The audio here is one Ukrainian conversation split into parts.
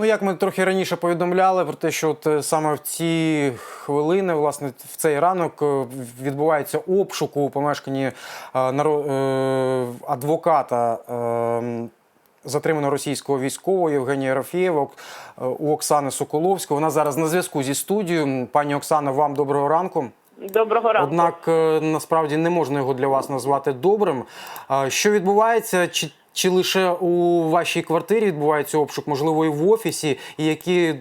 Ну, як ми трохи раніше повідомляли про те, що от е, саме в ці хвилини, власне, в цей ранок е, відбувається обшук у помешканні е, адвоката. е, Затримано російського військового Євгенія Рафєєва е, у Оксани Соколовської. Вона зараз на зв'язку зі студією. Пані Оксана, вам доброго ранку. Доброго ранку. Однак насправді не можна його для вас назвати добрим. Що відбувається? Чи, чи лише у вашій квартирі відбувається обшук, можливо, і в офісі, і які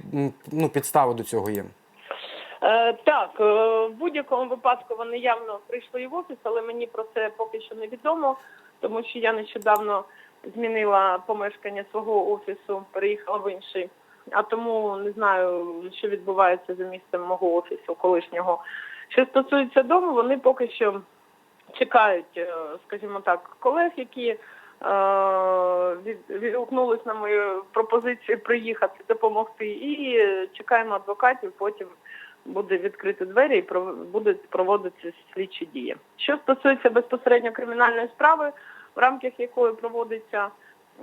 ну, підстави до цього є? Е, так, е, в будь-якому випадку вони явно прийшли і в офіс, але мені про це поки що не відомо, тому що я нещодавно змінила помешкання свого офісу, переїхала в інший. А тому не знаю, що відбувається за місцем мого офісу колишнього. Що стосується дому, вони поки що чекають, е, скажімо так, колег, які відгукнулись на мою пропозицію приїхати допомогти, і е, чекаємо адвокатів. Потім буде відкрити двері і будуть проводитися слідчі дії. Що стосується безпосередньо кримінальної справи, в рамках якої проводиться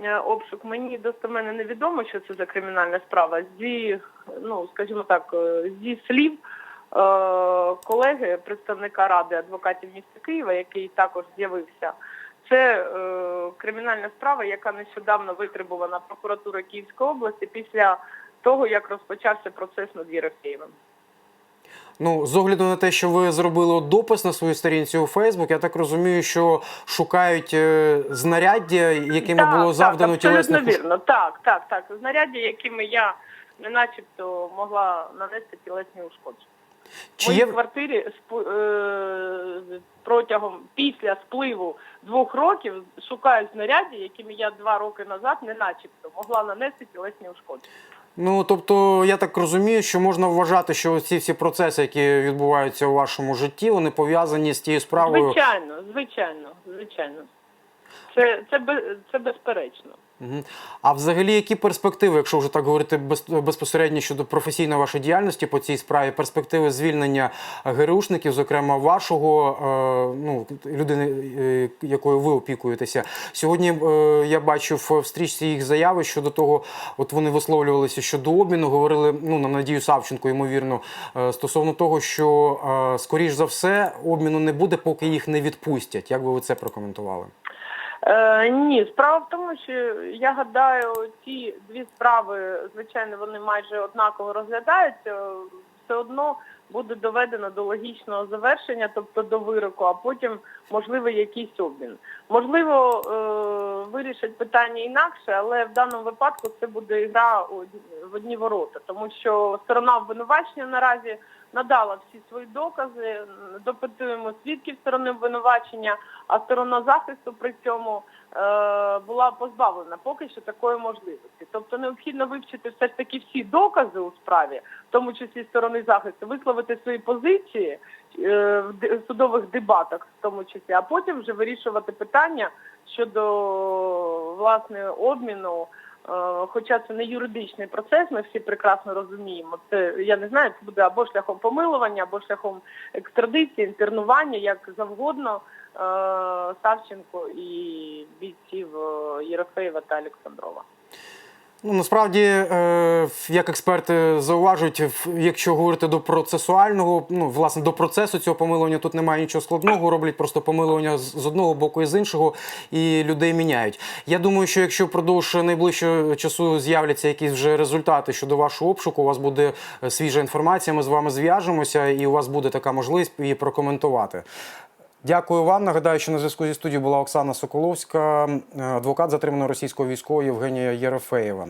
е, обшук, мені достеменно невідомо, що це за кримінальна справа. Зі, ну скажімо так, е, зі слів е, колеги, представника ради адвокатів міста Києва, який також з'явився. Це е, кримінальна справа, яка нещодавно витребувана прокуратура Київської області після того, як розпочався процес над Єрофєєвим. Ну, з огляду на те, що ви зробили допис на своїй сторінці у Фейсбук, я так розумію, що шукають е, знаряддя, якими так, було завдано так, тілесне вірно. Так, так, так. Знаряддя, якими я не начебто могла нанести тілесні ушкодження. В моїй є квартирі е, протягом після спливу двох років шукають знаряддя, якими я два роки назад не начебто могла нанести тілесні ушкодження. Ну тобто, я так розумію, що можна вважати, що ці всі процеси, які відбуваються у вашому житті, вони пов'язані з тією справою. Звичайно, звичайно, звичайно. Це, це, це безперечно. А взагалі, які перспективи, якщо вже так говорити безпосередньо щодо професійної вашої діяльності по цій справі, перспективи звільнення ГРУшників, зокрема вашого е, ну, людини, е, якою ви опікуєтеся. Сьогодні е, я бачив в стрічці їх заяви щодо того, от вони висловлювалися щодо обміну, говорили ну на Надію Савченко, ймовірно, стосовно того, що скоріш за все обміну не буде, поки їх не відпустять. Як би ви це прокоментували? Е, ні, справа в тому, що я гадаю, ці дві справи, звичайно, вони майже однаково розглядаються. Все одно буде доведено до логічного завершення, тобто до вироку, а потім можливо якийсь обмін. Можливо, е, вирішать питання інакше, але в даному випадку це буде гра в одні ворота, тому що сторона обвинувачення наразі надала всі свої докази, допитуємо свідків сторони обвинувачення, а сторона захисту при цьому е, була позбавлена поки що такої можливості. Тобто необхідно вивчити все ж таки всі докази у справі, в тому числі сторони захисту, висловити свої позиції е, в судових дебатах, в тому числі, а потім вже вирішувати питання щодо власне обміну. Е, Хоча це не юридичний процес, ми всі прекрасно розуміємо. Це я не знаю, це буде або шляхом помилування, або шляхом екстрадиції, інтернування, як завгодно. е, Савченко і бійців Єрофеєва та Олександрова. Ну, насправді, е, як експерти зауважують, якщо говорити до процесуального, ну власне до процесу цього помилування тут немає нічого складного, роблять просто помилування з одного боку і з іншого, і людей міняють. Я думаю, що якщо впродовж найближчого часу з'являться якісь вже результати щодо вашого обшуку, у вас буде е, свіжа інформація. Ми з вами зв'яжемося, і у вас буде така можливість її прокоментувати. Дякую вам. Нагадаю, що на зв'язку зі студією була Оксана Соколовська, адвокат затриманого російського військового Євгенія Єрофеєва.